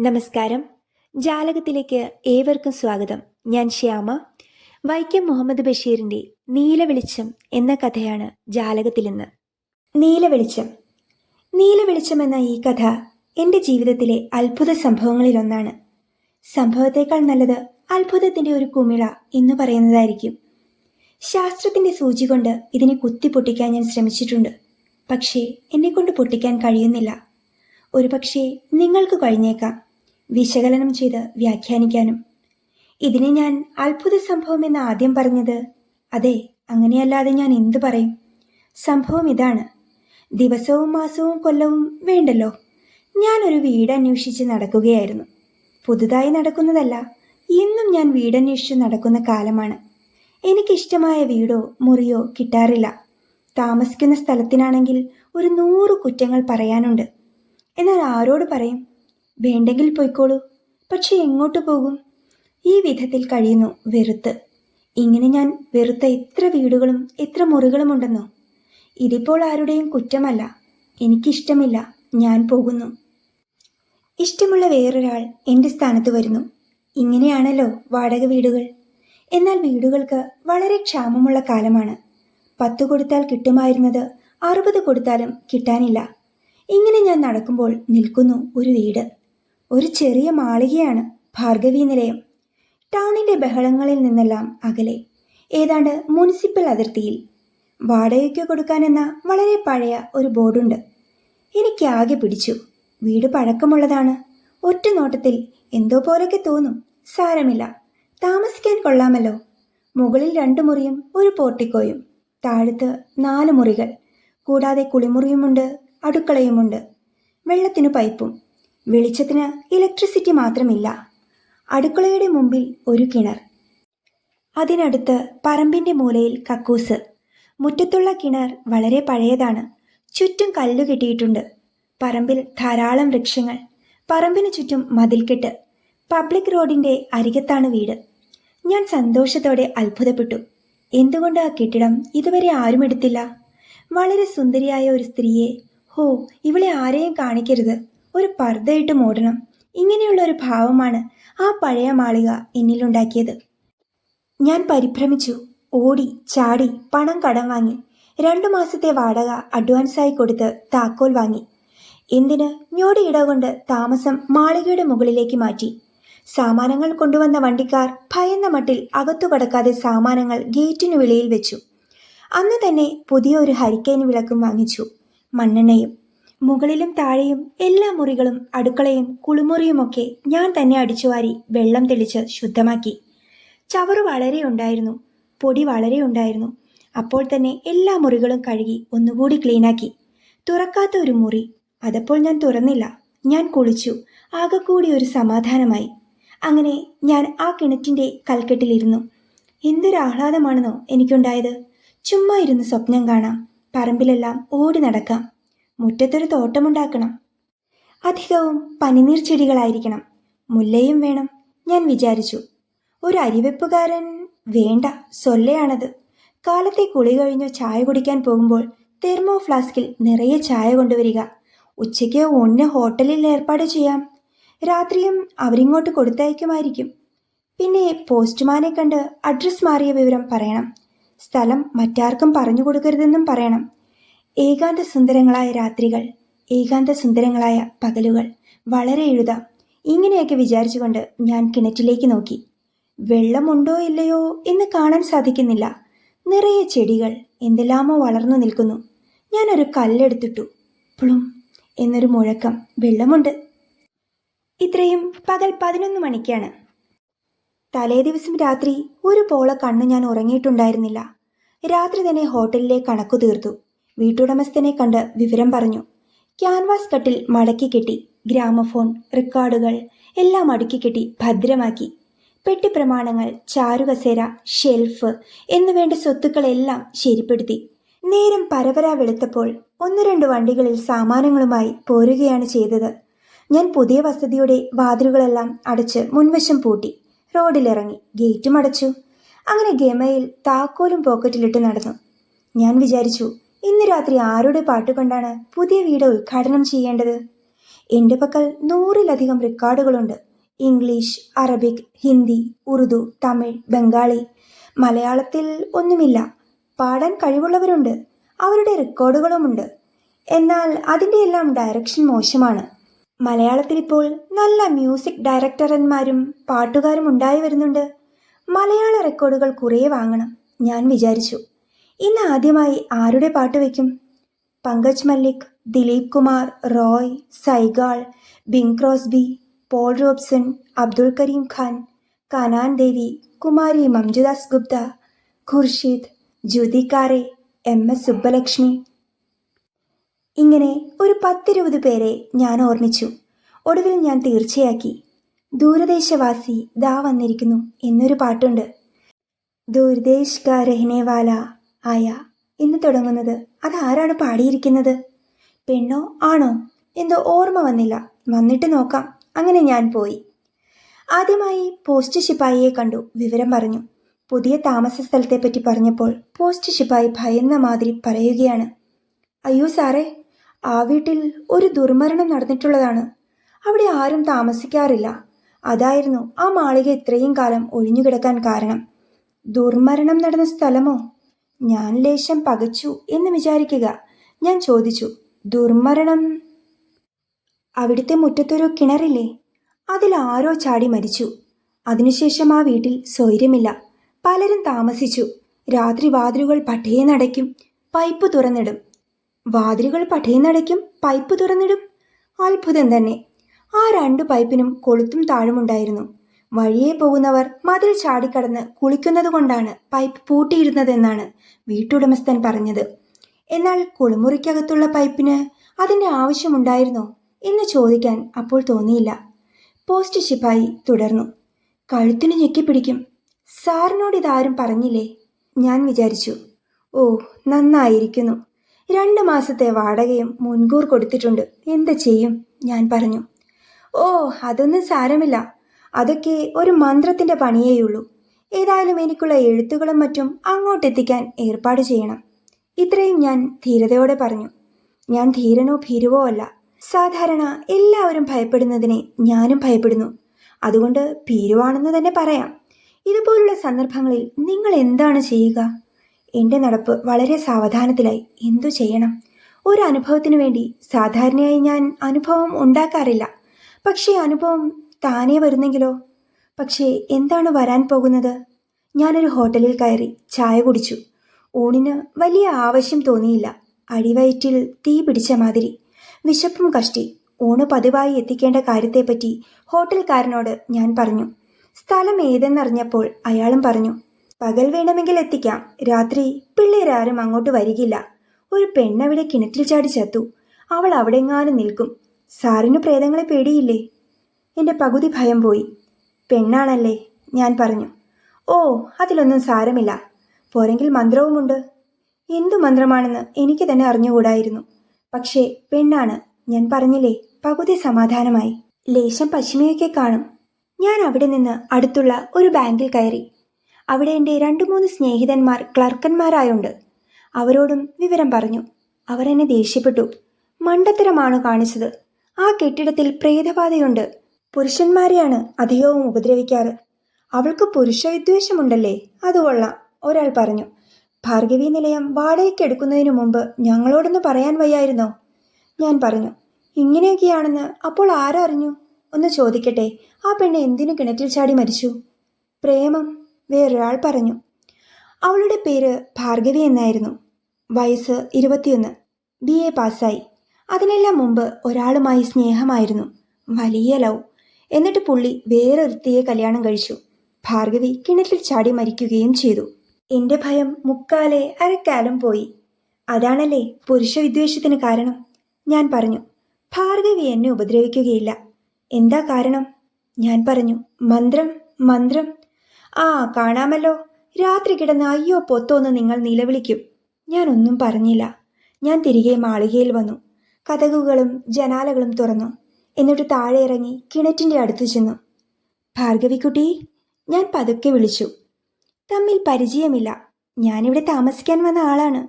നമസ്കാരം. ജാലകത്തിലേക്ക് ഏവർക്കും സ്വാഗതം. ഞാൻ ശ്യാമ. വൈക്കം മുഹമ്മദ് ബഷീറിന്റെ നീലവെളിച്ചം എന്ന കഥയാണ് ജാലകത്തിൽ ഇന്ന് നീലവെളിച്ചം. നീലവെളിച്ചം എന്ന ഈ കഥ എന്റെ ജീവിതത്തിലെ അത്ഭുത സംഭവങ്ങളിലൊന്നാണ്. സംഭവത്തേക്കാൾ നല്ലത് അത്ഭുതത്തിന്റെ ഒരു കുമിള എന്ന് പറയുന്നതായിരിക്കും. ശാസ്ത്രത്തിന്റെ സൂചി കൊണ്ട് ഇതിനെ കുത്തി പൊട്ടിക്കാൻ ഞാൻ ശ്രമിച്ചിട്ടുണ്ട്. പക്ഷേ എന്നെക്കൊണ്ട് പൊട്ടിക്കാൻ കഴിയുന്നില്ല. ഒരുപക്ഷെ നിങ്ങൾക്ക് കഴിഞ്ഞേക്കാം. വിശകലനം ചെയ്ത് വ്യാഖ്യാനിക്കാനും. ഇതിനെ ഞാൻ അത്ഭുത സംഭവം എന്ന് ആദ്യം പറഞ്ഞത് അതെ അങ്ങനെയല്ലാതെ ഞാൻ എന്തു പറയും? സംഭവം ഇതാണ്. ദിവസവും മാസവും കൊല്ലവും വേണ്ടല്ലോ. ഞാനൊരു വീട് അന്വേഷിച്ച് നടക്കുകയായിരുന്നു. പുതുതായി നടക്കുന്നതല്ല ഇന്നും ഞാൻ വീടന്വേഷിച്ച് നടക്കുന്ന കാലമാണ്. എനിക്കിഷ്ടമായ വീടോ മുറിയോ കിട്ടാറില്ല. താമസിക്കുന്ന സ്ഥലത്തിനാണെങ്കിൽ ഒരു നൂറ് കുറ്റങ്ങൾ പറയാനുണ്ട്. എന്നാൽ ആരോട് പറയും? വേണ്ടെങ്കിൽ പോയിക്കോളൂ. പക്ഷെ എങ്ങോട്ട് പോകും? ഈ വിധത്തിൽ കഴിയുന്നു വെറുത്ത്. ഇങ്ങനെ ഞാൻ വെറുത്ത എത്ര വീടുകളും എത്ര മുറികളും ഉണ്ടെന്നോ ഇതിപ്പോൾ ആരുടെയും കുറ്റമല്ല. എനിക്കിഷ്ടമില്ല. ഞാൻ പോകുന്നു. ഇഷ്ടമുള്ള വേറൊരാൾ എന്റെ സ്ഥാനത്ത് വരുന്നു. ഇങ്ങനെയാണല്ലോ വാടക വീടുകൾ. എന്നാൽ വീടുകൾക്ക് വളരെ ക്ഷാമമുള്ള കാലമാണ്. പത്ത് കൊടുത്താൽ കിട്ടുമായിരുന്നത് അറുപത് കൊടുത്താലും കിട്ടാനില്ല. ഇങ്ങനെ ഞാൻ നടക്കുമ്പോൾ നിൽക്കുന്നു ഒരു വീട്. ഒരു ചെറിയ മാളികയാണ് ഭാർഗവി നിലയം. ടൗണിന്റെ ബഹളങ്ങളിൽ നിന്നെല്ലാം അകലെ ഏതാണ്ട് മുനിസിപ്പൽ അതിർത്തിയിൽ. വാടകയ്ക്ക് കൊടുക്കാനെന്ന വളരെ പഴയ ഒരു ബോർഡുണ്ട്. എനിക്ക് ആകെ പിടിച്ചു. വീട് പഴക്കമുള്ളതാണ്. ഒറ്റ നോട്ടത്തിൽ എന്തോ പോലൊക്കെ തോന്നും. സാരമില്ല. താമസിക്കാൻ കൊള്ളാമല്ലോ. മുകളിൽ രണ്ട് മുറിയും ഒരു പോർട്ടിക്കോയും. താഴത്ത് നാല് മുറികൾ. കൂടാതെ കുളിമുറിയുമുണ്ട് അടുക്കളയുമുണ്ട്. വെള്ളത്തിനു പൈപ്പും. വെളിച്ചത്തിന് ഇലക്ട്രിസിറ്റി മാത്രമില്ല. അടുക്കളയുടെ മുമ്പിൽ ഒരു കിണർ. അതിനടുത്ത് പറമ്പിന്റെ മൂലയിൽ കക്കൂസ്. മുറ്റത്തുള്ള കിണർ വളരെ പഴയതാണ്. ചുറ്റും കല്ലു കെട്ടിയിട്ടുണ്ട്. പറമ്പിൽ ധാരാളം വൃക്ഷങ്ങൾ. പറമ്പിന് ചുറ്റും മതിൽക്കെട്ട്. പബ്ലിക് റോഡിന്റെ അരികത്താണ് വീട്. ഞാൻ സന്തോഷത്തോടെ അത്ഭുതപ്പെട്ടു. എന്തുകൊണ്ട് ആ കെട്ടിടം ഇതുവരെ ആരും എടുത്തില്ല? വളരെ സുന്ദരിയായ ഒരു സ്ത്രീയെ. ഹോ ഇവളെ ആരെയും കാണിക്കരുത്. ഒരു പർദ്ദയിട്ട് മൂടണം. ഇങ്ങനെയുള്ള ഒരു ഭാവമാണ് ആ പഴയ മാളിക എന്നിലുണ്ടാക്കിയത്. ഞാൻ പരിഭ്രമിച്ചു. ഓടി ചാടി പണം കടം വാങ്ങി. രണ്ടു മാസത്തെ വാടക അഡ്വാൻസായി കൊടുത്ത് താക്കോൽ വാങ്ങി. എന്തിന്? ഞോടി കൊണ്ട് താമസം മാളികയുടെ മുകളിലേക്ക് മാറ്റി. സാമാനങ്ങൾ കൊണ്ടുവന്ന വണ്ടിക്കാർ ഭയന്ന മട്ടിൽ അകത്തു കടക്കാതെ സാമാനങ്ങൾ ഗേറ്റിനു വെളിയിൽ വെച്ചു. അന്ന് തന്നെ പുതിയ ഒരു ഹരിക്കേൻ വിളക്കും വാങ്ങിച്ചു. മണ്ണെണ്ണയും മുകളിലും താഴെയും എല്ലാ മുറികളും അടുക്കളയും കുളിമുറിയുമൊക്കെ ഞാൻ തന്നെ അടിച്ചുവാരി വെള്ളം തെളിച്ച് ശുദ്ധമാക്കി. ചവറ് വളരെ ഉണ്ടായിരുന്നു പൊടി വളരെ ഉണ്ടായിരുന്നു. അപ്പോൾ തന്നെ എല്ലാ മുറികളും കഴുകി ഒന്നുകൂടി ക്ലീനാക്കി. തുറക്കാത്ത ഒരു മുറി അതപ്പോൾ ഞാൻ തുറന്നില്ല. ഞാൻ കുളിച്ചു ആകെക്കൂടി ഒരു സമാധാനമായി. അങ്ങനെ ഞാൻ ആ കിണറ്റിന്റെ കൽക്കെട്ടിലിരുന്നു. എന്തൊരു ആഹ്ലാദമാണെന്നോ എനിക്കുണ്ടായത്. ചുമ്മാ ഇരുന്ന് സ്വപ്നം കാണാം പറമ്പിലെല്ലാം ഓടി നടക്കാം. മുറ്റത്തൊരു തോട്ടമുണ്ടാക്കണം. അധികവും പനിനീർ ചെടികളായിരിക്കണം. മുല്ലയും വേണം ഞാൻ വിചാരിച്ചു. ഒരു അരിവെപ്പുകാരൻ വേണ്ട സൊല്ലയാണത്. കാലത്തെ കുളി കഴിഞ്ഞു ചായ കുടിക്കാൻ പോകുമ്പോൾ തെർമോ ഫ്ലാസ്കിൽ നിറയെ ചായ കൊണ്ടുവരിക. ഉച്ചയ്ക്ക് ഒന്ന് ഹോട്ടലിൽ ഏർപ്പാട് ചെയ്യാം. രാത്രിയും അവരിങ്ങോട്ട് കൊടുത്തയക്കുമായിരിക്കും. പിന്നെ പോസ്റ്റ്മാനെ കണ്ട് അഡ്രസ് മാറിയ വിവരം പറയണം. സ്ഥലം മറ്റാർക്കും പറഞ്ഞു കൊടുക്കരുതെന്നും പറയണം. ഏകാന്ത സുന്ദരങ്ങളായ രാത്രികൾ ഏകാന്ത സുന്ദരങ്ങളായ പകലുകൾ. വളരെ എഴുതാം. ഇങ്ങനെയൊക്കെ വിചാരിച്ചുകൊണ്ട് ഞാൻ കിണറ്റിലേക്ക് നോക്കി. വെള്ളമുണ്ടോ ഇല്ലയോ എന്ന് കാണാൻ സാധിക്കുന്നില്ല. നിറയെ ചെടികൾ എന്തെല്ലാമോ വളർന്നു നിൽക്കുന്നു. ഞാനൊരു കല്ലെടുത്തിട്ടു. പ്ലും! എന്നൊരു മുഴക്കം. വെള്ളമുണ്ട്. ഇത്രയും പകൽ പതിനൊന്ന് മണിക്കാണ്. തലേ ദിവസം രാത്രി ഒരു പോള കണ്ണു ഞാൻ ഉറങ്ങിയിട്ടുണ്ടായിരുന്നില്ല. രാത്രി തന്നെ ഹോട്ടലിലെ കണക്കു തീർത്തു. വീട്ടുടമസ്ഥനെ കണ്ട് വിവരം പറഞ്ഞു. ക്യാൻവാസ് കട്ടിൽ മടക്കി കെട്ടി ഗ്രാമഫോൺ റെക്കോർഡുകൾ എല്ലാം അടുക്കി കെട്ടി ഭദ്രമാക്കി. പെട്ടി പ്രമാണങ്ങൾ ചാരുകസേര ഷെൽഫ് എന്നുവേണ്ട സ്വത്തുക്കളെല്ലാം ശരിപ്പെടുത്തി. നേരം പരപര വെളുത്തപ്പോൾ ഒന്ന് രണ്ട് വണ്ടികളിൽ സാമാനങ്ങളുമായി പോരുകയാണ് ചെയ്തത്. ഞാൻ പുതിയ വസതിയുടെ വാതിലുകളെല്ലാം അടച്ച് മുൻവശം പൂട്ടി റോഡിലിറങ്ങി ഗേറ്റും അടച്ചു. അങ്ങനെ ഗമയിൽ താക്കോലും പോക്കറ്റിലിട്ട് നടന്നു. ഞാൻ വിചാരിച്ചു ഇന്ന് രാത്രി ആരുടെ പാട്ടുകൊണ്ടാണ് പുതിയ വീട് ഉദ്ഘാടനം ചെയ്യേണ്ടത്? എന്റെ പക്കൽ നൂറിലധികം റെക്കോർഡുകളുണ്ട്. English Arabic Hindi Urdu Tamil Bengali. മലയാളത്തിൽ ഒന്നുമില്ല. പാടാൻ കഴിവുള്ളവരുണ്ട്. അവരുടെ റെക്കോർഡുകളുമുണ്ട്. എന്നാൽ അതിന്റെ എല്ലാം ഡയറക്ഷൻ മോശമാണ്. മലയാളത്തിൽ ഇപ്പോൾ നല്ല മ്യൂസിക് ഡയറക്ടർമാരും പാട്ടുകാരും ഉണ്ടായി വരുന്നുണ്ട്. മലയാള റെക്കോർഡുകൾ കുറേ വാങ്ങണം ഞാൻ വിചാരിച്ചു. ഇന്ന് ആദ്യമായി ആരുടെ പാട്ട് വയ്ക്കും Pankaj Mallick Dilip Kumar Roy Saigal Bing Crosby Paul Robeson Abdul Karim Khan Kanan Devi Kumari Manju Das Gupta Khurshid Jyoti കാരെ M S Subbulakshmi. ഇങ്ങനെ ഒരു പത്തിരുപത് പേരെ ഞാൻ ഓർമ്മിച്ചു. ഒടുവിൽ ഞാൻ തീർച്ചയാക്കി. ദൂരദേശവാസി ദാ വന്നിരിക്കുന്നു എന്നൊരു പാട്ടുണ്ട്. ദൂരദേശ് കാ രഹ്നേവാല ആയ എന്ന് തുടങ്ങുന്നത് അതാരാണ് പാടിയിരിക്കുന്നത്? പെണ്ണോ ആണോ? എന്തോ ഓർമ്മ വന്നില്ല. വന്നിട്ട് നോക്കാം. അങ്ങനെ ഞാൻ പോയി. ആദ്യമായി പോസ്റ്റ് ശിപായിയെ കണ്ടു. വിവരം പറഞ്ഞു. പുതിയ താമസ സ്ഥലത്തെപ്പറ്റി പറഞ്ഞപ്പോൾ പോസ്റ്റ് ശിപ്പായി ഭയന്ന മാതിരി പറയുകയാണ്. അയ്യോ സാറേ ആ വീട്ടിൽ ഒരു ദുർമരണം നടന്നിട്ടുള്ളതാണ്. അവിടെ ആരും താമസിക്കാറില്ല. അതായിരുന്നു ആ മാളിക ഇത്രയും കാലം ഒഴിഞ്ഞുകിടക്കാൻ കാരണം. ദുർമരണം നടന്ന സ്ഥലമോ? ഞാൻ ലേശം പകച്ചു എന്ന് വിചാരിക്കുക. ഞാൻ ചോദിച്ചു ദുർമരണം? അവിടുത്തെ മുറ്റത്തൊരു കിണറില്ലേ? അതിൽ ആരോ ചാടി മരിച്ചു. അതിനുശേഷം ആ വീട്ടിൽ സ്വൈര്യമില്ല. പലരും താമസിച്ചു. രാത്രി വാതിലുകൾ പട്ടയെന്നടയ്ക്കും പൈപ്പ് തുറന്നിടും. വാതിലുകൾ പട്ടയെന്നടയ്ക്കും പൈപ്പ് തുറന്നിടും? അത്ഭുതം തന്നെ. ആ രണ്ടു പൈപ്പിനും കൊളുത്തും താഴുമുണ്ടായിരുന്നു. വഴിയെ പോകുന്നവർ മതിൽ ചാടിക്കടന്ന് കുളിക്കുന്നത് കൊണ്ടാണ് പൈപ്പ് പൂട്ടിയിരുന്നതെന്നാണ് വീട്ടുടമസ്ഥൻ പറഞ്ഞത്. എന്നാൽ കുളിമുറിക്കകത്തുള്ള പൈപ്പിന് അതിന്റെ ആവശ്യമുണ്ടായിരുന്നോ എന്ന് ചോദിക്കാൻ അപ്പോൾ തോന്നിയില്ല. പോസ്റ്റ് ശിപായി തുടർന്നു. കഴുത്തിന് ഞെക്കിപ്പിടിക്കും. സാറിനോട് ഇതാരും പറഞ്ഞില്ലേ? ഞാൻ വിചാരിച്ചു. ഓ നന്നായിരിക്കുന്നു. രണ്ട് മാസത്തെ വാടകയും മുൻകൂർ കൊടുത്തിട്ടുണ്ട്. എന്ത് ചെയ്യും? ഞാൻ പറഞ്ഞു. ഓ അതൊന്നും സാരമില്ല. അതൊക്കെ ഒരു മന്ത്രത്തിന്റെ പണിയേയുള്ളൂ. ഏതായാലും എനിക്കുള്ള എഴുത്തുകളും മറ്റും അങ്ങോട്ടെത്തിക്കാൻ ഏർപ്പാട് ചെയ്യണം. ഇത്രയും ഞാൻ ധീരതയോടെ പറഞ്ഞു. ഞാൻ ധീരനോ ഭീരുവോ അല്ല. സാധാരണ എല്ലാവരും ഭയപ്പെടുന്നതിനെ ഞാനും ഭയപ്പെടുന്നു. അതുകൊണ്ട് ഭീരുവാണെന്ന് തന്നെ പറയാം. ഇതുപോലുള്ള സന്ദർഭങ്ങളിൽ നിങ്ങൾ എന്താണ് ചെയ്യുക? എന്റെ നടപ്പ് വളരെ സാവധാനത്തിലായി. എന്തു ചെയ്യണം? ഒരു അനുഭവത്തിനു വേണ്ടി സാധാരണയായി ഞാൻ അനുഭവം ഉണ്ടാക്കാറില്ല. പക്ഷേ അനുഭവം താനേ വരുന്നെങ്കിലോ? പക്ഷേ എന്താണ് വരാൻ പോകുന്നത്? ഞാനൊരു ഹോട്ടലിൽ കയറി ചായ കുടിച്ചു. ഊണിന് വലിയ ആവശ്യം തോന്നിയില്ല. അടിവയറ്റിൽ തീ പിടിച്ച മാതിരി. വിശപ്പും കഷ്ടി. ഊണ് പതിവായി എത്തിക്കേണ്ട കാര്യത്തെപ്പറ്റി ഹോട്ടൽക്കാരനോട് ഞാൻ പറഞ്ഞു. സ്ഥലം ഏതെന്നറിഞ്ഞപ്പോൾ അയാളും പറഞ്ഞു പകൽ വേണമെങ്കിൽ എത്തിക്കാം. രാത്രി പിള്ളേരാരും അങ്ങോട്ട് വരികില്ല. ഒരു പെണ്ണവിടെ കിണറ്റിൽ ചാടി ചത്തു. അവൾ അവിടെങ്ങാനും നിൽക്കും. സാറിന് പ്രേതങ്ങളെ പേടിയില്ലേ? എന്റെ പകുതി ഭയം പോയി. പെണ്ണാണല്ലേ? ഞാൻ പറഞ്ഞു. ഓ അതിലൊന്നും സാരമില്ല. പോരെങ്കിൽ മന്ത്രവുമുണ്ട്. എന്തു മന്ത്രമാണെന്ന് എനിക്ക് തന്നെ അറിഞ്ഞുകൂടായിരുന്നു. പക്ഷേ പെണ്ണാണ്. ഞാൻ പറഞ്ഞില്ലേ പകുതി സമാധാനമായി. ലേശം പശ്ചിമയൊക്കെ കാണും. ഞാൻ അവിടെ നിന്ന് അടുത്തുള്ള ഒരു ബാങ്കിൽ കയറി. അവിടെ എന്റെ രണ്ടു മൂന്ന് സ്നേഹിതന്മാർ ക്ലർക്കന്മാരായുണ്ട്. അവരോടും വിവരം പറഞ്ഞു. അവർ എന്നെ ദേഷ്യപ്പെട്ടു. മണ്ടത്തരമാണ് കാണിച്ചത്. ആ കെട്ടിടത്തിൽ പ്രേതബാധയുണ്ട്. പുരുഷന്മാരെയാണ് അധികവും ഉപദ്രവിക്കാറ്. അവൾക്ക് പുരുഷ വിദ്വേഷമുണ്ടല്ലേ അത് കൊള്ളാം ഒരാൾ പറഞ്ഞു. ഭാർഗവി നിലയം വാടകയ്ക്ക് എടുക്കുന്നതിനു മുമ്പ് ഞങ്ങളോടൊന്ന് പറയാൻ വയ്യായിരുന്നോ? ഞാൻ പറഞ്ഞു. ഇങ്ങനെയൊക്കെയാണെന്ന് അപ്പോൾ ആരറിഞ്ഞു? ഒന്ന് ചോദിക്കട്ടെ ആ പെണ്ണ് എന്തിനു കിണറ്റിൽ ചാടി മരിച്ചു? പ്രേമം വേറൊരാൾ പറഞ്ഞു. അവളുടെ പേര് ഭാർഗവി എന്നായിരുന്നു. വയസ്സ് ഇരുപത്തിയൊന്ന്. ബി എ പാസ്സായി. അതിനെല്ലാം മുമ്പ് ഒരാളുമായി സ്നേഹമായിരുന്നു. വലിയ ലവ്. എന്നിട്ട് പുള്ളി വേറൊരുത്തിയെ കല്യാണം കഴിച്ചു. ഭാർഗവി കിണറ്റിൽ ചാടി മരിക്കുകയും ചെയ്തു. എന്റെ ഭയം മുക്കാലെ അരക്കാലം പോയി. അതാണല്ലേ പുരുഷ വിദ്വേഷത്തിന് കാരണം. ഞാൻ പറഞ്ഞു ഭാർഗവി എന്നെ ഉപദ്രവിക്കുകയില്ല. എന്താ കാരണം? ഞാൻ പറഞ്ഞു മന്ത്രം മന്ത്രം. ആ കാണാമല്ലോ. രാത്രി കിടന്ന് അയ്യോ പൊത്തോന്ന് നിങ്ങൾ നിലവിളിക്കും. ഞാൻ ഒന്നും പറഞ്ഞില്ല. ഞാൻ തിരികെ മാളികയിൽ വന്നു. കഥകുകളും ജനാലകളും തുറന്നു. എന്നിട്ട് താഴെ ഇറങ്ങി കിണറ്റിന്റെ അടുത്ത് ചെന്നു. ഭാർഗവിക്കുട്ടി ഞാൻ പതുക്കെ വിളിച്ചു. തമ്മിൽ പരിചയമില്ല. ഞാനിവിടെ താമസിക്കാൻ വന്ന ആളാണ്.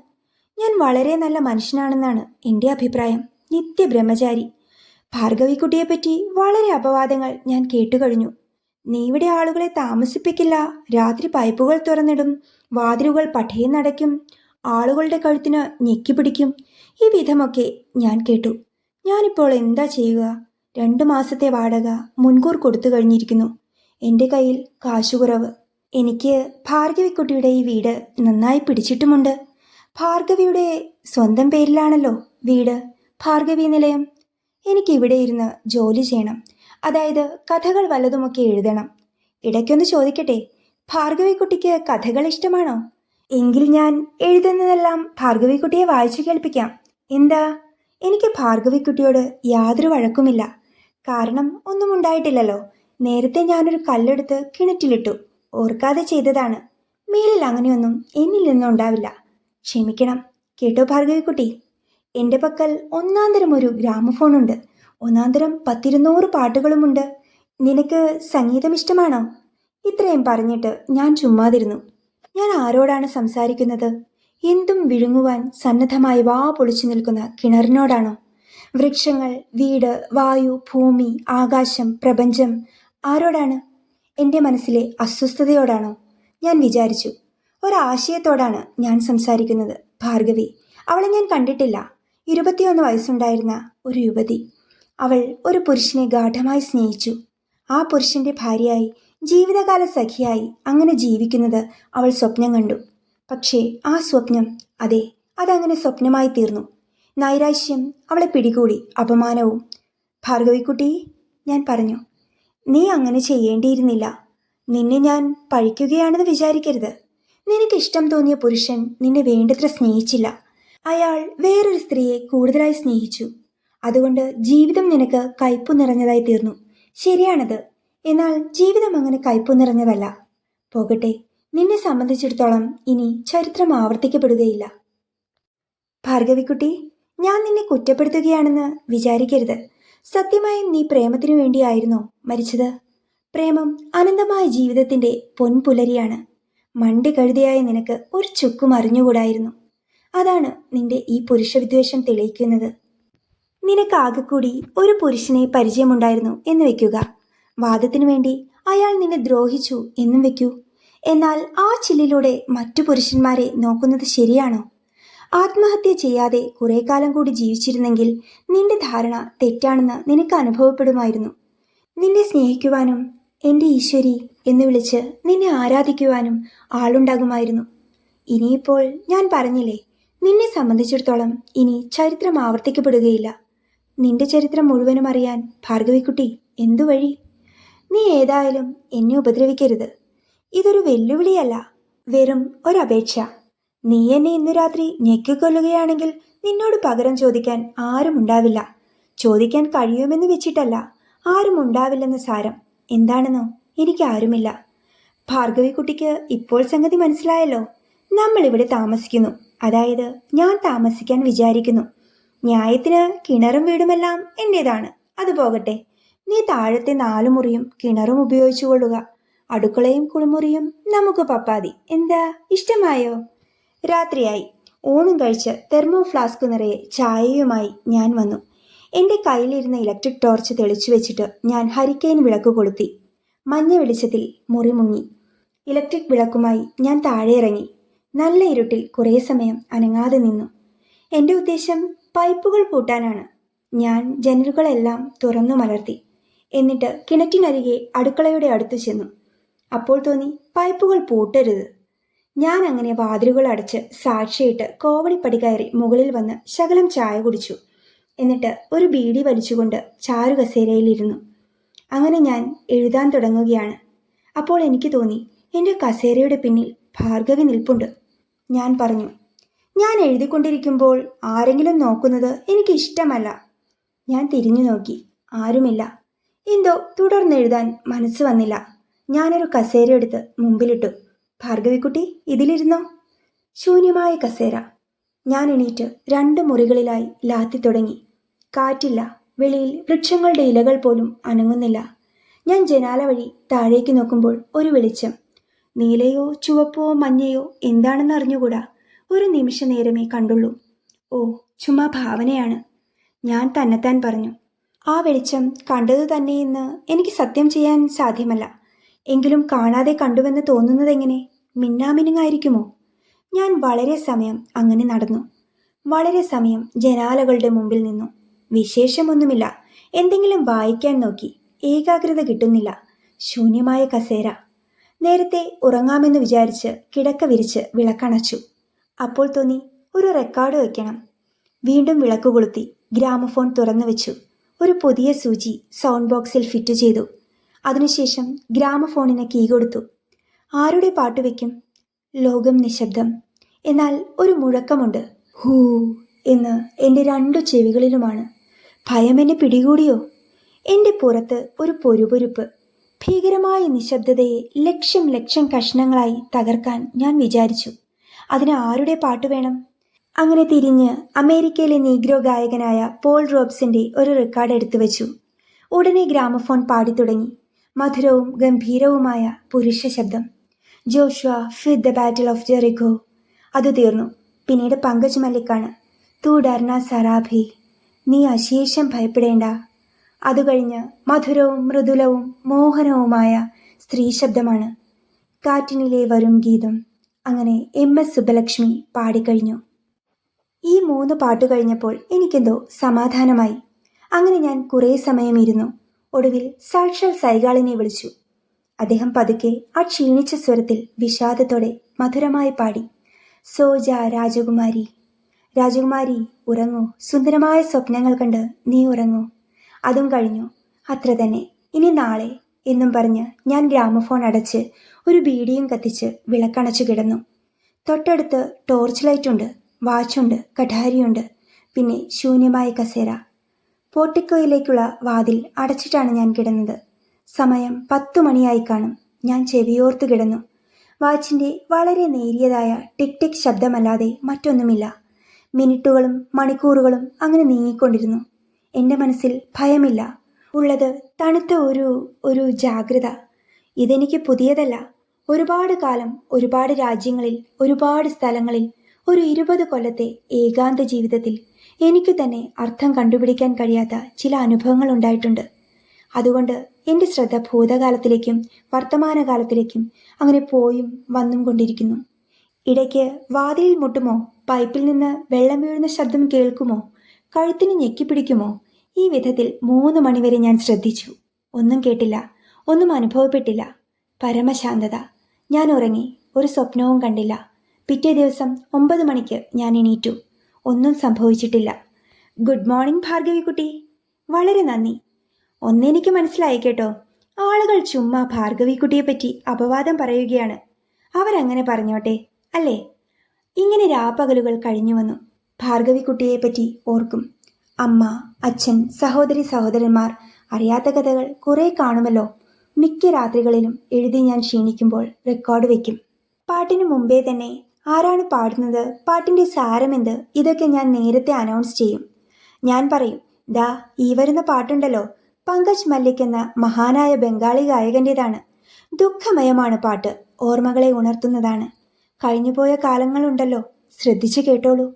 ഞാൻ വളരെ നല്ല മനുഷ്യനാണെന്നാണ് എന്റെ അഭിപ്രായം. നിത്യബ്രഹ്മചാരി. ഭാർഗവിക്കുട്ടിയെപ്പറ്റി വളരെ അപവാദങ്ങൾ ഞാൻ കേട്ടുകഴിഞ്ഞു. നീ ഇവിടെ ആളുകളെ താമസിപ്പിക്കില്ല. രാത്രി പൈപ്പുകൾ തുറന്നിടും. വാതിലുകൾ പട്ടയെന്നടയ്ക്കും ആളുകളുടെ കഴുത്തിന് ഞെക്കി പിടിക്കും. ഈ വിധമൊക്കെ ഞാൻ കേട്ടു. ഞാനിപ്പോൾ എന്താ ചെയ്യുക? രണ്ടു മാസത്തെ വാടക മുൻകൂർ കൊടുത്തു കഴിഞ്ഞിരിക്കുന്നു. എന്റെ കയ്യിൽ കാശുകുറവ്. എനിക്ക് ഭാർഗവിക്കുട്ടിയുടെ ഈ വീട് നന്നായി പിടിച്ചിട്ടുമുണ്ട്. ഭാർഗവിയുടെ സ്വന്തം പേരിലാണല്ലോ വീട് ഭാർഗവി നിലയം. എനിക്ക് ഇവിടെ ഇരുന്ന് ജോലി ചെയ്യണം. അതായത് കഥകൾ വല്ലതുമൊക്കെ എഴുതണം. ഇടയ്ക്കൊന്ന് ചോദിക്കട്ടെ ഭാർഗവിക്കുട്ടിക്ക് കഥകൾ ഇഷ്ടമാണോ? എങ്കിൽ ഞാൻ എഴുതുന്നതെല്ലാം ഭാർഗവിക്കുട്ടിയെ വായിച്ചു കേൾപ്പിക്കാം. എന്താ? എനിക്ക് ഭാർഗവിക്കുട്ടിയോട് യാതൊരു വഴക്കുമില്ല. കാരണം ഒന്നും ഉണ്ടായിട്ടില്ലല്ലോ. നേരത്തെ ഞാനൊരു കല്ലെടുത്ത് കിണറ്റിലിട്ടു. ഓർക്കാതെ ചെയ്തതാണ്. മേലിൽ അങ്ങനെയൊന്നും എന്നിൽ നിന്നും ഉണ്ടാവില്ല. ക്ഷമിക്കണം. കേട്ടോ ഭാർഗവിക്കുട്ടി. എന്റെ പക്കൽ ഒന്നാന്തരം ഒരു ഗ്രാമഫോണുണ്ട്. ഒന്നാന്തരം പത്തിരുന്നൂറ് പാട്ടുകളുമുണ്ട്. നിനക്ക് സംഗീതം ഇഷ്ടമാണോ? ഇത്രയും പറഞ്ഞിട്ട് ഞാൻ ചുമ്മാതിരുന്നു. ഞാൻ ആരോടാണ് സംസാരിക്കുന്നത്? എന്തും വിഴുങ്ങുവാൻ സന്നദ്ധമായി വാ പൊളിച്ചു നിൽക്കുന്ന കിണറിനോടാണോ? വൃക്ഷങ്ങൾ വീട് വായു ഭൂമി ആകാശം പ്രപഞ്ചം ആരോടാണ്? എന്റെ മനസ്സിലെ അസ്വസ്ഥതയോടാണോ? ഞാൻ വിചാരിച്ചു. ഒരാശയത്തോടാണ് ഞാൻ സംസാരിക്കുന്നത്. ഭാർഗവി അവളെ ഞാൻ കണ്ടിട്ടില്ല. ഇരുപത്തിയൊന്ന് വയസ്സുണ്ടായിരുന്ന ഒരു യുവതി. അവൾ ഒരു പുരുഷനെ ഗാഠമായി സ്നേഹിച്ചു. ആ പുരുഷന്റെ ഭാര്യയായി ജീവിതകാല സഖിയായി അങ്ങനെ ജീവിക്കുന്നത് അവൾ സ്വപ്നം കണ്ടു. പക്ഷേ ആ സ്വപ്നം അതെ അതങ്ങനെ സ്വപ്നമായി തീർന്നു. നൈരാശ്യം അവളെ പിടികൂടി അപമാനവും. ഭാർഗവിക്കുട്ടി ഞാൻ പറഞ്ഞു നീ അങ്ങനെ ചെയ്യേണ്ടിയിരുന്നില്ല. നിന്നെ ഞാൻ പഴിക്കുകയാണെന്ന് വിചാരിക്കരുത്. നിനക്ക് ഇഷ്ടം തോന്നിയ പുരുഷൻ നിന്നെ വേണ്ടത്ര സ്നേഹിച്ചില്ല. അയാൾ വേറൊരു സ്ത്രീയെ കൂടുതലായി സ്നേഹിച്ചു. അതുകൊണ്ട് ജീവിതം നിനക്ക് കയ്പു നിറഞ്ഞതായി തീർന്നു. ശരിയാണത്. എന്നാൽ ജീവിതം അങ്ങനെ കയ്പു നിറഞ്ഞതല്ല. പോകട്ടെ നിന്നെ സംബന്ധിച്ചിടത്തോളം ഇനി ചരിത്രം ആവർത്തിക്കപ്പെടുകയില്ല. ഭാർഗവിക്കുട്ടി ഞാൻ നിന്നെ കുറ്റപ്പെടുത്തുകയാണെന്ന് വിചാരിക്കരുത്. സത്യമായും നീ പ്രേമത്തിനു വേണ്ടിയായിരുന്നോ മരിച്ചത്. പ്രേമം അനന്തമായ ജീവിതത്തിന്റെ പൊൻപുലരിയാണ്. മണ്ടി കഴുതിയായ നിനക്ക് ഒരു ചുക്കും അറിഞ്ഞുകൂടായിരുന്നു. അതാണ് നിന്റെ ഈ പുരുഷവിദ്വേഷം തെളിയിക്കുന്നത്. നിനക്കാകെക്കൂടി ഒരു പുരുഷനെ പരിചയമുണ്ടായിരുന്നു എന്ന് വെക്കുക. വാദത്തിനു വേണ്ടി അയാൾ നിന്നെ ദ്രോഹിച്ചു എന്നും വെക്കൂ. എന്നാൽ ആ ചില്ലിലൂടെ മറ്റു പുരുഷന്മാരെ നോക്കുന്നത് ശരിയാണോ? ആത്മഹത്യ ചെയ്യാതെ കുറെ കാലം കൂടി ജീവിച്ചിരുന്നെങ്കിൽ നിന്റെ ധാരണ തെറ്റാണെന്ന് നിനക്ക് അനുഭവപ്പെടുമായിരുന്നു. നിന്നെ സ്നേഹിക്കുവാനും എന്റെ ഈശ്വരി എന്ന് വിളിച്ച് നിന്നെ ആരാധിക്കുവാനും ആളുണ്ടാകുമായിരുന്നു. ഇനിയിപ്പോൾ ഞാൻ പറഞ്ഞില്ലേ നിന്നെ സംബന്ധിച്ചിടത്തോളം ഇനി ചരിത്രം ആവർത്തിക്കപ്പെടുകയില്ല. നിന്റെ ചരിത്രം മുഴുവനും അറിയാൻ ഭാർഗവിക്കുട്ടി എന്തു വഴി? നീ ഏതായാലും എന്നെ ഉപദ്രവിക്കരുത്. ഇതൊരു വെല്ലുവിളിയല്ല വെറും ഒരപേക്ഷ നീ എന്നെ ഇന്നു രാത്രി ഞെക്കിക്കൊല്ലുകയാണെങ്കിൽ നിന്നോട് പകരം ചോദിക്കാൻ ആരും ഉണ്ടാവില്ല. ചോദിക്കാൻ കഴിയുമെന്ന് വെച്ചിട്ടല്ല ആരും ഉണ്ടാവില്ലെന്ന് സാരം. എന്താണെന്നോ എനിക്ക് ആരുമില്ല. ഭാർഗവിക്കുട്ടിക്ക് ഇപ്പോൾ സംഗതി മനസ്സിലായല്ലോ. നമ്മൾ ഇവിടെ താമസിക്കുന്നു. അതായത് ഞാൻ താമസിക്കാൻ വിചാരിക്കുന്നു. ന്യായത്തിന് കിണറും വീടുമെല്ലാം എന്റേതാണ് അത് പോകട്ടെ. നീ താഴത്തെ നാലു മുറിയും കിണറും ഉപയോഗിച്ചു കൊള്ളുക അടുക്കളയും കുളിമുറിയും നമുക്ക് പപ്പാതി. എന്താ? ഇഷ്ടമായോ? രാത്രിയായി. ഊണും കഴിച്ച് തെർമോ ഫ്ലാസ്ക് നിറയെ ചായയുമായി ഞാൻ വന്നു. എന്റെ കയ്യിലിരുന്ന ഇലക്ട്രിക് ടോർച്ച് തെളിച്ചു വെച്ചിട്ട് ഞാൻ ഹരിക്കൈൻ വിളക്ക് കൊളുത്തി. മഞ്ഞ വെളിച്ചത്തിൽ മുറി മുങ്ങി. ഇലക്ട്രിക് വിളക്കുമായി ഞാൻ താഴെ ഇറങ്ങി നല്ല ഇരുട്ടിൽ കുറേ സമയം അനങ്ങാതെ നിന്നു. എന്റെ ഉദ്ദേശം പൈപ്പുകൾ പൂട്ടാനാണ്. ഞാൻ ജനലുകളെല്ലാം തുറന്നു മലർത്തി. എന്നിട്ട് കിണറ്റിനരികെ അടുക്കളയുടെ അടുത്ത് ചെന്നു. അപ്പോൾ തോന്നി പൈപ്പുകൾ പൂട്ടരുത്. ഞാൻ അങ്ങനെ വാതിലുകൾ അടച്ച് സാക്ഷിയിട്ട് കോവണിപ്പടി കയറി മുകളിൽ വന്ന് ശകലം ചായ കുടിച്ചു. എന്നിട്ട് ഒരു ബീഡി വലിച്ചുകൊണ്ട് ചാരുകസേരയിലിരുന്നു. അങ്ങനെ ഞാൻ എഴുതാൻ തുടങ്ങുകയാണ്. അപ്പോൾ എനിക്ക് തോന്നി എന്റെ കസേരയുടെ പിന്നിൽ ഭാർഗവി നിൽപ്പുണ്ട്. ഞാൻ പറഞ്ഞു ഞാൻ എഴുതിക്കൊണ്ടിരിക്കുമ്പോൾ ആരെങ്കിലും നോക്കുന്നത് എനിക്ക് ഇഷ്ടമല്ല ഞാൻ തിരിഞ്ഞു നോക്കി ആരുമില്ല. എന്തോ തുടർന്നെഴുതാൻ മനസ്സ് വന്നില്ല. ഞാനൊരു കസേര എടുത്ത് മുമ്പിലിട്ടു. ഭാർഗവിക്കുട്ടി ഇതിലിരുന്നോ? ശൂന്യമായ കസേര. ഞാൻ എണീറ്റ് രണ്ട് മുറികളിലായി ലാത്തി തുടങ്ങി. കാറ്റില്ല വെളിയിൽ വൃക്ഷങ്ങളുടെ ഇലകൾ പോലും അനങ്ങുന്നില്ല. ഞാൻ ജനാല വഴി താഴേക്ക് നോക്കുമ്പോൾ ഒരു വെളിച്ചം. നീലയോ ചുവപ്പോ മഞ്ഞയോ എന്താണെന്ന് അറിഞ്ഞുകൂടാ? ഒരു നിമിഷ നേരമേ കണ്ടുള്ളൂ. ഓ ചുമ്മാ ഭാവനയാണ്. ഞാൻ തന്നെത്താൻ പറഞ്ഞു. ആ വെളിച്ചം കണ്ടതു തന്നെയെന്ന് എനിക്ക് സത്യം ചെയ്യാൻ സാധ്യമല്ല. എങ്കിലും കാണാതെ കണ്ടുവെന്ന് തോന്നുന്നത് എങ്ങനെ? മിന്നാമിനുങ്ങായിരിക്കുമോ? ഞാൻ വളരെ സമയം അങ്ങനെ നടന്നു. വളരെ സമയം ജനാലകളുടെ മുമ്പിൽ നിന്നു. വിശേഷമൊന്നുമില്ല. എന്തെങ്കിലും വായിക്കാൻ നോക്കി. ഏകാഗ്രത കിട്ടുന്നില്ല. ശൂന്യമായ കസേര. നേരത്തെ ഉറങ്ങാമെന്ന് വിചാരിച്ച് കിടക്ക വിരിച്ച് വിളക്കണച്ചു. അപ്പോൾ തോന്നി ഒരു റെക്കോർഡ് വയ്ക്കണം വീണ്ടും വിളക്ക് കൊളുത്തി ഗ്രാമഫോൺ തുറന്നു വെച്ചു. ഒരു പുതിയ സൂചി സൗണ്ട് ബോക്സിൽ ഫിറ്റ് ചെയ്തു. അതിനുശേഷം ഗ്രാമഫോണിന് കീ കൊടുത്തു. ആരുടെ പാട്ട് വയ്ക്കും ലോകം നിശബ്ദം. എന്നാൽ ഒരു മുഴക്കമുണ്ട്. ഹൂ എന്ന് എന്റെ രണ്ടു ചെവികളിലുമാണ്. ഭയം എന്നെ പിടികൂടിയോ? എന്റെ പുറത്ത് ഒരു പൊരുപൊരുപ്പ്. ഭീകരമായ നിശബ്ദതയെ ലക്ഷം ലക്ഷം കഷ്ണങ്ങളായി തകർക്കാൻ ഞാൻ വിചാരിച്ചു. അതിന് ആരുടെ പാട്ട് വേണം? അങ്ങനെ തിരിഞ്ഞ് അമേരിക്കയിലെ നീഗ്രോ ഗായകനായ പോൾ റോബ്സിന്റെ ഒരു റെക്കോർഡ് എടുത്തു വെച്ചു ഉടനെ ഗ്രാമഫോൺ പാടിത്തുടങ്ങി. മധുരവും ഗംഭീരവുമായ പുരുഷ ശബ്ദം. Joshua fit the battle of Jericho അത് തീർന്നു. പിന്നീട് പങ്കജ് മല്ലിക്കാണ്. തൂ ഡർണ സറാഭി. നീ അശേഷം ഭയപ്പെടേണ്ട. അത് കഴിഞ്ഞ് മധുരവും മൃദുലവും മോഹനവുമായ സ്ത്രീ ശബ്ദമാണ്. കാറ്റിനിലെ വരും ഗീതം. അങ്ങനെ എം എസ് സുബ്ബലക്ഷ്മി പാടിക്കഴിഞ്ഞു. ഈ മൂന്ന് പാട്ട് കഴിഞ്ഞപ്പോൾ എനിക്കെന്തോ സമാധാനമായി. അങ്ങനെ ഞാൻ കുറേ സമയം ഇരുന്നു. ഒടുവിൽ സാക്ഷാൽ സൈഗാളിനെ വിളിച്ചു. അദ്ദേഹം പതുക്കെ ആ ക്ഷീണിച്ച സ്വരത്തിൽ വിഷാദത്തോടെ മധുരമായി പാടി. സോജ രാജകുമാരി രാജകുമാരി ഉറങ്ങൂ. സുന്ദരമായ സ്വപ്നങ്ങൾ കണ്ട് നീ ഉറങ്ങൂ. അതും കഴിഞ്ഞു. അത്ര തന്നെ. ഇനി നാളെ എന്നും പറഞ്ഞ് ഞാൻ ഗ്രാമഫോൺ അടച്ച് ഒരു ബീഡിയും കത്തിച്ച് വിളക്കണച്ചു കിടന്നു. തൊട്ടടുത്ത് ടോർച്ച് ലൈറ്റുണ്ട് വാച്ചുണ്ട് കഠാരിയുണ്ട് പിന്നെ ശൂന്യമായ കസേര. പോർട്ടിക്കോയിലേക്കുള്ള വാതിൽ അടച്ചിട്ടാണ് ഞാൻ കിടന്നത്. സമയം പത്തു മണിയായി കാണും. ഞാൻ ചെവിയോർത്ത് കിടന്നു. വാച്ചിന്റെ വളരെ നേരിയതായ ടിക് ടിക് ശബ്ദമല്ലാതെ മറ്റൊന്നുമില്ല. മിനിറ്റുകളും മണിക്കൂറുകളും അങ്ങനെ നീങ്ങിക്കൊണ്ടിരുന്നു. എന്റെ മനസ്സിൽ ഭയമില്ല. ഉള്ളത് തണുത്ത ഒരു ഒരു ജാഗ്രത. ഇതെനിക്ക് പുതിയതല്ല. ഒരുപാട് കാലം ഒരുപാട് രാജ്യങ്ങളിൽ ഒരുപാട് സ്ഥലങ്ങളിൽ ഒരു ഇരുപത് കൊല്ലത്തെ ഏകാന്ത ജീവിതത്തിൽ എനിക്ക് തന്നെ അർത്ഥം കണ്ടുപിടിക്കാൻ കഴിയാത്ത ചില അനുഭവങ്ങൾ ഉണ്ടായിട്ടുണ്ട്. അതുകൊണ്ട് എന്റെ ശ്രദ്ധ ഭൂതകാലത്തിലേക്കും വർത്തമാനകാലത്തിലേക്കും അങ്ങനെ പോയും വന്നും കൊണ്ടിരിക്കുന്നു. ഇടയ്ക്ക് വാതിലിൽ മുട്ടുമോ പൈപ്പിൽ നിന്ന് വെള്ളം വീഴുന്ന ശബ്ദം കേൾക്കുമോ കഴുത്തിന് ഞെക്കിപ്പിടിക്കുമോ ഈ വിധത്തിൽ മൂന്ന് മണിവരെ ഞാൻ ശ്രദ്ധിച്ചു. ഒന്നും കേട്ടില്ല ഒന്നും അനുഭവപ്പെട്ടില്ല. പരമശാന്തത. ഞാൻ ഉറങ്ങി ഒരു സ്വപ്നവും കണ്ടില്ല. പിറ്റേ ദിവസം ഒമ്പത് മണിക്ക് ഞാൻ എണീറ്റു. ഒന്നും സംഭവിച്ചിട്ടില്ല. ഗുഡ് മോർണിംഗ് ഭാർഗവിക്കുട്ടി. വളരെ നന്ദി. ഒന്നെനിക്ക് മനസ്സിലായി കേട്ടോ. ആളുകൾ ചുമ്മാ ഭാർഗവി കുട്ടിയെപ്പറ്റി അപവാദം പറയുകയാണ്. അവരങ്ങനെ പറഞ്ഞോട്ടെ അല്ലേ? ഇങ്ങനെ രാപ്പകലുകൾ കഴിഞ്ഞു വന്നു. ഭാർഗവി കുട്ടിയെപ്പറ്റി ഓർക്കും. അമ്മ അച്ഛൻ സഹോദരി സഹോദരന്മാർ അറിയാത്ത കഥകൾ കുറേ കാണുമല്ലോ. മിക്ക രാത്രികളിലും എഴുതി ഞാൻ ക്ഷീണിക്കുമ്പോൾ റെക്കോർഡ് വെക്കും. പാട്ടിനു മുമ്പേ തന്നെ ആരാണ് പാടുന്നത്? പാട്ടിന്റെ സാരമെന്ത്? ഇതൊക്കെ ഞാൻ നേരത്തെ അനൗൺസ് ചെയ്യും. ഞാൻ പറയും ദാ ഈ വരുന്ന പാട്ടുണ്ടല്ലോ. പങ്കജ് മല്ലിക് എന്ന മഹാനായ ബംഗാളി ഗായകന്റെതാണ് ദുഃഖമയമാണ് പാട്ട്. ഓർമ്മകളെ ഉണർത്തുന്നതാണ്. കഴിഞ്ഞുപോയ കാലങ്ങളുണ്ടല്ലോ. ശ്രദ്ധിച്ചു കേട്ടോളൂ.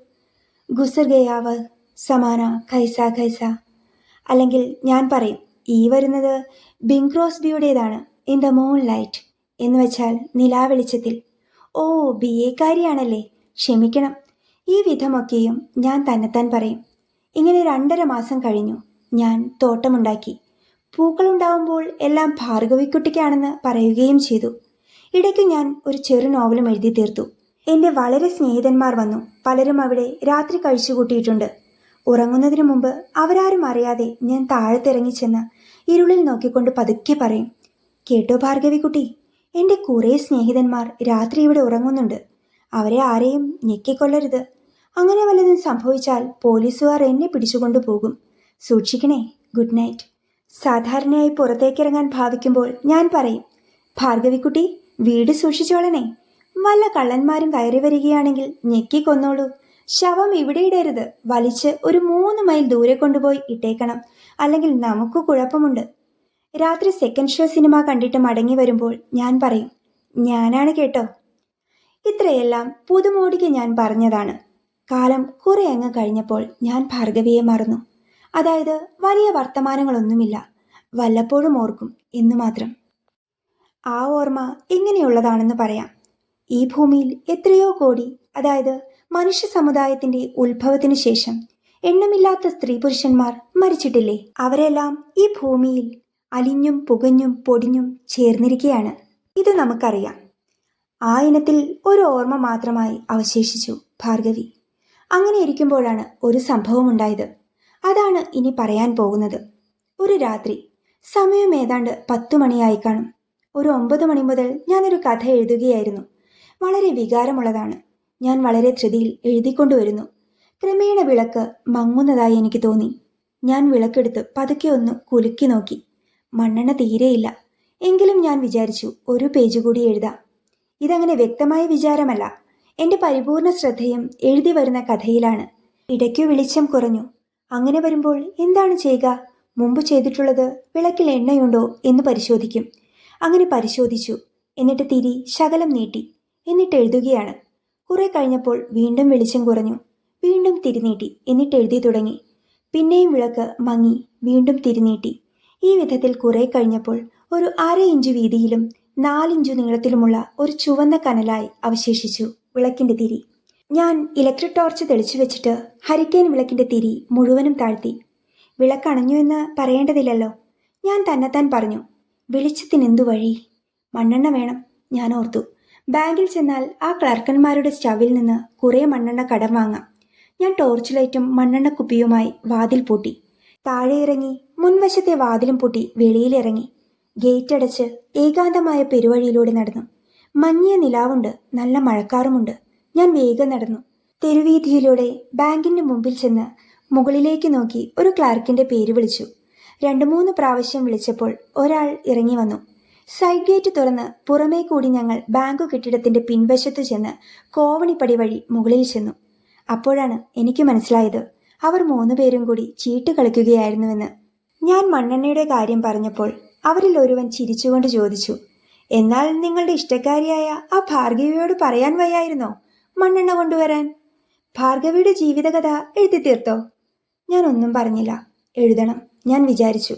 ഗുസർ ഗയാവ് സമാന ഖൈസ ഖൈസ. അല്ലെങ്കിൽ ഞാൻ പറയും ഈ വരുന്നത് ബിങ് ക്രോസ്ബിയുടേതാണ് ഇൻ ദ മൂൺ ലൈറ്റ് എന്ന് വെച്ചാൽ നിലാവെളിച്ചത്തിൽ. ഓ ബി എക്കാരിയാണല്ലേ ക്ഷമിക്കണം. ഈ വിധമൊക്കെയും ഞാൻ തന്നെത്താൻ പറയും. ഇങ്ങനെ രണ്ടര മാസം കഴിഞ്ഞു. ഞാൻ തോട്ടമുണ്ടാക്കി. പൂക്കളുണ്ടാവുമ്പോൾ എല്ലാം ഭാർഗവിക്കുട്ടിക്കാണെന്ന് പറയുകയും ചെയ്തു. ഇടയ്ക്ക് ഞാൻ ഒരു ചെറു നോവലും എഴുതി തീർത്തു. എന്റെ വളരെ സ്നേഹിതന്മാർ വന്നു. പലരും അവിടെ രാത്രി കഴിച്ചുകൂട്ടിയിട്ടുണ്ട് ഉറങ്ങുന്നതിന് മുമ്പ് അവരാരും അറിയാതെ ഞാൻ താഴത്തിറങ്ങി ചെന്ന് ഇരുളിൽ നോക്കിക്കൊണ്ട് പതുക്കെ പറയും കേട്ടോ ഭാർഗവിക്കുട്ടി എന്റെ കുറേ സ്നേഹിതന്മാർ രാത്രി ഇവിടെ ഉറങ്ങുന്നുണ്ട്. അവരെ ആരെയും ഞെക്കിക്കൊള്ളരുത് അങ്ങനെ വല്ലതും സംഭവിച്ചാൽ പോലീസുകാർ എന്നെ പിടിച്ചുകൊണ്ടു പോകും. സൂക്ഷിക്കണേ ഗുഡ് നൈറ്റ്. സാധാരണയായി പുറത്തേക്കിറങ്ങാൻ ഭാവിക്കുമ്പോൾ ഞാൻ പറയും ഭാർഗവിക്കുട്ടി വീട് സൂക്ഷിച്ചോളണേ. വല്ല കള്ളന്മാരും കയറി വരികയാണെങ്കിൽ ഞെക്കിക്കൊന്നോളൂ. ശവം ഇവിടെ ഇടരുത്. വലിച്ച് ഒരു മൂന്ന് മൈൽ ദൂരെ കൊണ്ടുപോയി ഇട്ടേക്കണം. അല്ലെങ്കിൽ നമുക്ക് കുഴപ്പമുണ്ട്. രാത്രി സെക്കൻഡ് ഷോ സിനിമ കണ്ടിട്ട് മടങ്ങി വരുമ്പോൾ ഞാൻ പറയും ഞാനാണ് കേട്ടോ. ഇത്രയെല്ലാം പുതുമോടിക്ക് ഞാൻ പറഞ്ഞതാണ്. കാലം കുറെ അങ്ങ് കഴിഞ്ഞപ്പോൾ ഞാൻ ഭാർഗവിയെ മറന്നു. അതായത് വലിയ വർത്തമാനങ്ങളൊന്നുമില്ല. വല്ലപ്പോഴും ഓർക്കും എന്ന് മാത്രം. ആ ഓർമ്മ എങ്ങനെയുള്ളതാണെന്ന് പറയാം. ഈ ഭൂമിയിൽ എത്രയോ കോടി അതായത് മനുഷ്യ സമുദായത്തിന്റെ ഉത്ഭവത്തിനു ശേഷം എണ്ണമില്ലാത്ത സ്ത്രീ പുരുഷന്മാർ മരിച്ചിട്ടില്ലേ? അവരെല്ലാം ഈ ഭൂമിയിൽ അലിഞ്ഞും പുകഞ്ഞും പൊടിഞ്ഞും ചേർന്നിരിക്കുകയാണ് ഇത് നമുക്കറിയാം. ആ ഇനത്തിൽ ഒരു ഓർമ്മ മാത്രമായി അവശേഷിച്ചു ഭാർഗവി. അങ്ങനെ ഇരിക്കുമ്പോഴാണ് ഒരു സംഭവം ഉണ്ടായത്. അതാണ് ഇനി പറയാൻ പോകുന്നത്. ഒരു രാത്രി സമയം ഏതാണ്ട് പത്തു മണിയായി കാണും. ഒരു ഒമ്പത് മണി മുതൽ ഞാനൊരു കഥ എഴുതുകയായിരുന്നു. വളരെ വികാരമുള്ളതാണ്. ഞാൻ വളരെ ധൃതിയിൽ എഴുതിക്കൊണ്ടുവരുന്നു. ക്രമേണ വിളക്ക് മങ്ങുന്നതായി എനിക്ക് തോന്നി. ഞാൻ വിളക്കെടുത്ത് പതുക്കെ ഒന്ന് കുലുക്കി നോക്കി. മണ്ണെണ്ണ തീരെയില്ല. എങ്കിലും ഞാൻ വിചാരിച്ചു ഒരു പേജ് കൂടി എഴുതാം. ഇതങ്ങനെ വ്യക്തമായ വിചാരമല്ല. എന്റെ പരിപൂർണ ശ്രദ്ധയും എഴുതി വരുന്ന കഥയിലാണ്. ഇടയ്ക്കു വെളിച്ചം കുറഞ്ഞു. അങ്ങനെ വരുമ്പോൾ എന്താണ് ചെയ്യുക? മുമ്പ് ചെയ്തിട്ടുള്ളത് വിളക്കിൽ എണ്ണയുണ്ടോ എന്ന് പരിശോധിക്കും. അങ്ങനെ പരിശോധിച്ചു. എന്നിട്ട് തിരി ശകലം നീട്ടി. എന്നിട്ട് എഴുതുകയാണ്. കുറെ കഴിഞ്ഞപ്പോൾ വീണ്ടും വെളിച്ചം കുറഞ്ഞു. വീണ്ടും തിരിനീട്ടി എന്നിട്ട് എഴുതി തുടങ്ങി. പിന്നെയും വിളക്ക് മങ്ങി. വീണ്ടും തിരിനീട്ടി ഈ വിധത്തിൽ കുറെ കഴിഞ്ഞപ്പോൾ ഒരു അര ഇഞ്ച് വീതിയിലും നാലിഞ്ചു നീളത്തിലുമുള്ള ഒരു ചുവന്ന കനലായി അവശേഷിച്ചു വിളക്കിന്റെ തിരി. ഞാൻ ഇലക്ട്രിക് ടോർച്ച് തെളിച്ചു വെച്ചിട്ട് ഹരിക്കേൻ വിളക്കിന്റെ തിരി മുഴുവനും താഴ്ത്തി. വിളക്കണഞ്ഞു എന്ന് പറയേണ്ടതില്ലല്ലോ. ഞാൻ തന്നെത്താൻ പറഞ്ഞു. വെളിച്ചത്തിനെന്തു വഴി? മണ്ണെണ്ണ വേണം ഞാൻ ഓർത്തു. ബാങ്കിൽ ചെന്നാൽ ആ ക്ലർക്കന്മാരുടെ സ്റ്റവിൽ നിന്ന് കുറേ മണ്ണെണ്ണ കടം വാങ്ങാം. ഞാൻ ടോർച്ച് ലൈറ്റും മണ്ണെണ്ണ കുപ്പിയുമായി വാതിൽ പൂട്ടി. താഴെ ഇറങ്ങി മുൻവശത്തെ വാതിലും പൂട്ടി വെളിയിലിറങ്ങി. ഗേറ്റ് അടച്ച് ഏകാന്തമായ പെരുവഴിയിലൂടെ നടന്നു. മങ്ങിയ നിലാവുണ്ട് നല്ല മഴക്കാറുമുണ്ട്. ഞാൻ വേഗം നടന്നു. തെരുവീതിയിലൂടെ ബാങ്കിന്റെ മുമ്പിൽ ചെന്ന് മുകളിലേക്ക് നോക്കി ഒരു ക്ലാർക്കിന്റെ പേര് വിളിച്ചു. രണ്ടു മൂന്ന് പ്രാവശ്യം വിളിച്ചപ്പോൾ ഒരാൾ ഇറങ്ങി വന്നു. സൈഡ് ഗേറ്റ് തുറന്ന് പുറമേ കൂടി ഞങ്ങൾ ബാങ്ക് കെട്ടിടത്തിന്റെ പിൻവശത്തു ചെന്ന് കോവണിപ്പടി വഴി മുകളിൽ ചെന്നു. അപ്പോഴാണ് എനിക്ക് മനസ്സിലായത്. അവർ മൂന്നുപേരും കൂടി ചീട്ട് കളിക്കുകയായിരുന്നുവെന്ന്. ഞാൻ മണ്ണെണ്ണയുടെ കാര്യം പറഞ്ഞപ്പോൾ അവരിൽ ഒരുവൻ ചിരിച്ചുകൊണ്ട് ചോദിച്ചു എന്നാൽ നിങ്ങളുടെ ഇഷ്ടക്കാരിയായ ആ ഭാർഗവിയോട് പറയാൻ വയ്യായിരുന്നോ മണ്ണെണ്ണ കൊണ്ടുവരാൻ? ഭാർഗവിയുടെ ജീവിതകഥ എഴുതി തീർത്തോ? ഞാൻ ഒന്നും പറഞ്ഞില്ല. എഴുതണം ഞാൻ വിചാരിച്ചു.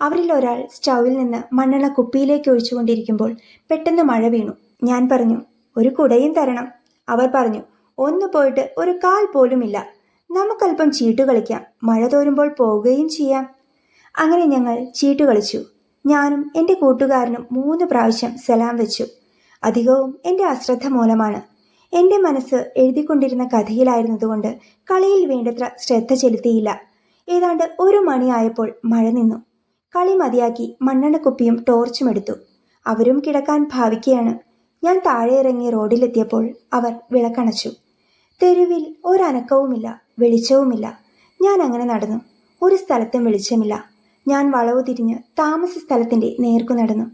അവരിൽ ഒരാൾ സ്റ്റൗവിൽ നിന്ന് മണ്ണെണ്ണ കുപ്പിയിലേക്ക് ഒഴിച്ചുകൊണ്ടിരിക്കുമ്പോൾ പെട്ടെന്ന് മഴ വീണു. ഞാൻ പറഞ്ഞു ഒരു കുടയും തരണം. അവർ പറഞ്ഞു ഒന്ന് പോയിട്ട് ഒരു കാൽ പോലുമില്ല. നമുക്കല്പം ചീട്ട് കളിക്കാം മഴ തോരുമ്പോൾ പോവുകയും ചെയ്യാം. അങ്ങനെ ഞങ്ങൾ ചീട്ട് കളിച്ചു. ഞാനും എന്റെ കൂട്ടുകാരനും മൂന്ന് പ്രാവശ്യം സലാം വെച്ചു. അധികവും എന്റെ അശ്രദ്ധ മൂലമാണ്. എന്റെ മനസ്സ് എഴുതിക്കൊണ്ടിരുന്ന കഥയിലായിരുന്നതുകൊണ്ട് കളിയിൽ വേണ്ടത്ര ശ്രദ്ധ ചെലുത്തിയില്ല. ഏതാണ്ട് ഒരു മണിയായപ്പോൾ മഴ നിന്നു. കളി മതിയാക്കി മണ്ണെണ്ണക്കുപ്പിയും ടോർച്ചും എടുത്തു. അവരും കിടക്കാൻ ഭാവിക്കുകയാണ്. ഞാൻ താഴെ ഇറങ്ങി റോഡിലെത്തിയപ്പോൾ അവർ വിളക്കണച്ചു. തെരുവിൽ ഒരനക്കവുമില്ല വെളിച്ചവുമില്ല. ഞാൻ അങ്ങനെ നടന്നു. ഒരു സ്ഥലത്തും വെളിച്ചമില്ല. ഞാൻ വളവ് തിരിഞ്ഞ് താമസ സ്ഥലത്തിന്റെ നേർക്കു നടന്നു.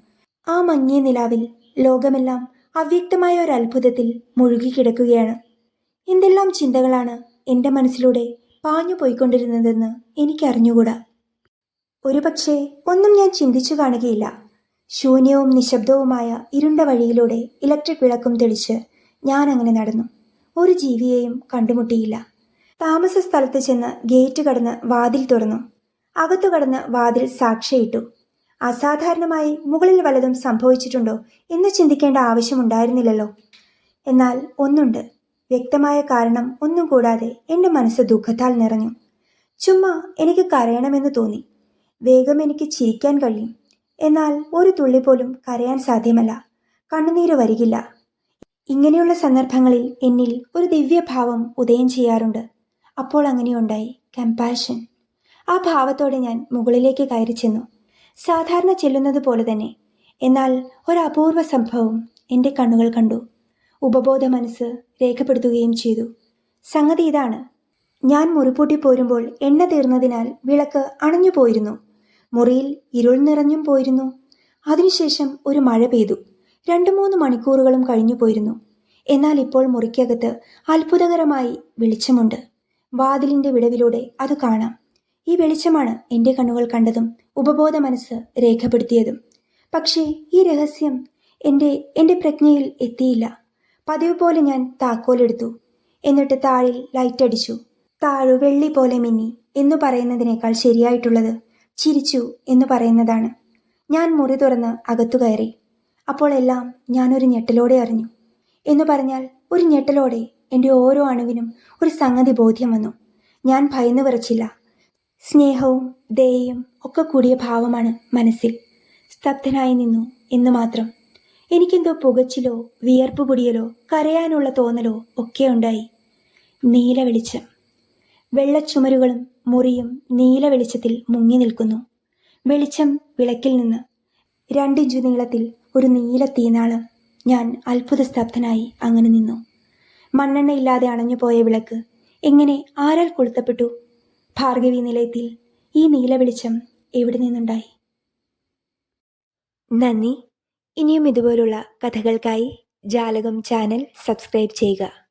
ആ മങ്ങിയ നിലാവിൽ ലോകമെല്ലാം അവ്യക്തമായ ഒരു അത്ഭുതത്തിൽ മുഴുകിക്കിടക്കുകയാണ് എന്തെല്ലാം ചിന്തകളാണ് എന്റെ മനസ്സിലൂടെ പാഞ്ഞു പോയിക്കൊണ്ടിരുന്നതെന്ന് എനിക്കറിഞ്ഞുകൂടാ. ഒരുപക്ഷെ ഒന്നും ഞാൻ ചിന്തിച്ചു കാണുകയില്ല. ശൂന്യവും നിശബ്ദവുമായ ഇരുണ്ട വഴിയിലൂടെ ഇലക്ട്രിക് വിളക്കും തെളിച്ച് ഞാൻ അങ്ങനെ നടന്നു. ഒരു ജീവിയെയും കണ്ടുമുട്ടിയില്ല. താമസ സ്ഥലത്ത് ചെന്ന് ഗേറ്റ് കടന്ന് വാതിൽ തുറന്നു. അകത്തു കടന്ന് വാതിൽ സാക്ഷിയിട്ടു. അസാധാരണമായി മുകളിൽ വല്ലതും സംഭവിച്ചിട്ടുണ്ടോ എന്ന് ചിന്തിക്കേണ്ട ആവശ്യമുണ്ടായിരുന്നില്ലല്ലോ. എന്നാൽ ഒന്നുണ്ട്. വ്യക്തമായ കാരണം ഒന്നും കൂടാതെ എന്റെ മനസ്സ് ദുഃഖത്താൽ നിറഞ്ഞു. ചുമ്മാ എനിക്ക് കരയണമെന്ന് തോന്നി. വേഗം എനിക്ക് ചിരിക്കാൻ കഴിയും. എന്നാൽ ഒരു തുള്ളി പോലും കരയാൻ സാധ്യമല്ല. കണ്ണുനീര് വരികില്ല. ഇങ്ങനെയുള്ള സന്ദർഭങ്ങളിൽ എന്നിൽ ഒരു ദിവ്യഭാവം ഉദയം ചെയ്യാറുണ്ട്. അപ്പോൾ അങ്ങനെയുണ്ടായി കമ്പാഷൻ ആ ഭാവത്തോടെ ഞാൻ മുകളിലേക്ക് കയറി ചെന്നു. സാധാരണ ചെല്ലുന്നത് പോലെ തന്നെ. എന്നാൽ ഒരപൂർവ സംഭവം എന്റെ കണ്ണുകൾ കണ്ടു. ഉപബോധ മനസ്സ് രേഖപ്പെടുത്തുകയും ചെയ്തു. സംഗതി ഇതാണ്. ഞാൻ മുറിപൂട്ടി പോരുമ്പോൾ എണ്ണ തീർന്നതിനാൽ വിളക്ക് അണഞ്ഞു പോയിരുന്നു. മുറിയിൽ ഇരുൾ നിറഞ്ഞും പോയിരുന്നു. അതിനുശേഷം ഒരു മഴ പെയ്തു. രണ്ടു മൂന്ന് മണിക്കൂറുകളും കഴിഞ്ഞു പോയിരുന്നു. എന്നാൽ ഇപ്പോൾ മുറിക്കകത്ത് അത്ഭുതകരമായി വെളിച്ചമുണ്ട്. വാതിലിന്റെ വിടവിലൂടെ അത് കാണാം. ഈ വെളിച്ചമാണ് എന്റെ കണ്ണുകൾ കണ്ടതും ഉപബോധ മനസ്സ് രേഖപ്പെടുത്തിയതും. പക്ഷേ ഈ രഹസ്യം എന്റെ എന്റെ പ്രജ്ഞയിൽ എത്തിയില്ല. പതിവ് പോലെ ഞാൻ താക്കോലെടുത്തു. എന്നിട്ട് താഴിൽ ലൈറ്റ് അടിച്ചു. താഴു വെള്ളി പോലെ മിന്നി എന്ന് പറയുന്നതിനേക്കാൾ ശരിയായിട്ടുള്ളത് ചിരിച്ചു എന്ന് പറയുന്നതാണ്. ഞാൻ മുറി തുറന്ന് അകത്തു കയറി. അപ്പോൾ എല്ലാം ഞാനൊരു ഞെട്ടലോടെ അറിഞ്ഞു. എന്ന് പറഞ്ഞാൽ ഒരു ഞെട്ടലോടെ എന്റെ ഓരോ അണുവിനും ഒരു സംഗതി ബോധ്യം വന്നു. ഞാൻ ഭയന്നു വിറച്ചില്ല. സ്നേഹവും ദയയും ഒക്കെ കൂടിയ ഭാവമാണ് മനസ്സിൽ. സ്തബ്ധനായി നിന്നു എന്ന് മാത്രം. എനിക്കെന്തോ പുകച്ചിലോ വിയർപ്പ് പൊടിയലോ കരയാനുള്ള തോന്നലോ ഒക്കെ ഉണ്ടായി. നീല വെളിച്ചം. വെള്ളച്ചുമരുകളും മുറിയും നീല വെളിച്ചത്തിൽ മുങ്ങി നിൽക്കുന്നു. വെളിച്ചം വിളക്കിൽ നിന്ന്. രണ്ടിഞ്ചു നീളത്തിൽ ഒരു നീല തീനാളം. ഞാൻ അത്ഭുത സ്തബ്ധനായി അങ്ങനെ നിന്നു. മണ്ണെണ്ണയില്ലാതെ അണഞ്ഞു പോയ വിളക്ക്. എങ്ങനെ ആരാൽ കൊളുത്തപ്പെട്ടു? ഭാർഗവി നിലയത്തിൽ ഈ നീല വെളിച്ചം എവിടെ നിന്നുണ്ടായി? നന്ദി. ഇനിയും ഇതുപോലുള്ള കഥകൾക്കായി ജാലകം ചാനൽ സബ്സ്ക്രൈബ് ചെയ്യുക.